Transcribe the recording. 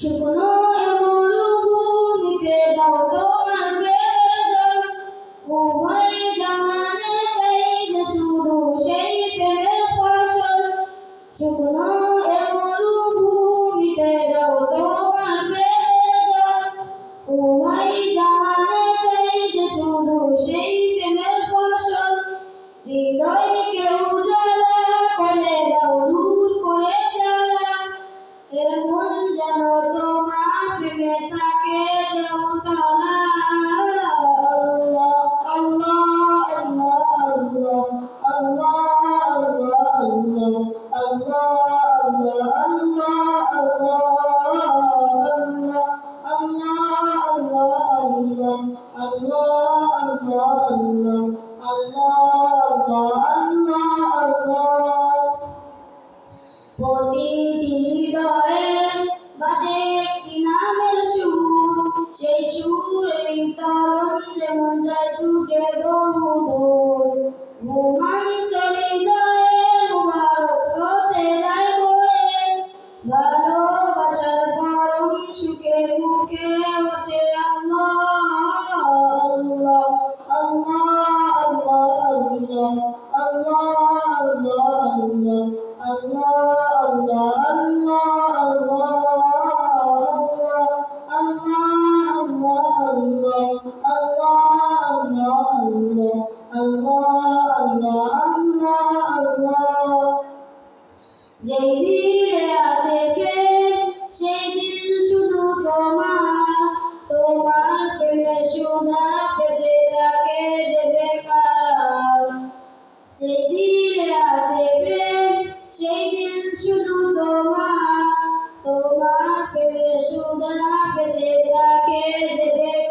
শুকনো মরুভূমিতে দাও তোমার প্রেমের উভয় জানে চাই যে শুধু সেই প্রেমের ফসল। শুকনো মরুভূমিতে দাও তোমার প্রেমের উভয় জানে চাই যে শুধু সেই প্রেমের ফসল। হৃদয়কে উজালা যেমন যায় সুখে বহু ভোর Jai Hind, Jai Hind. দিলে আছে সেই দিল শুধু তোমার তোমার প্রেমে সুধা পেতে তাকে দেবে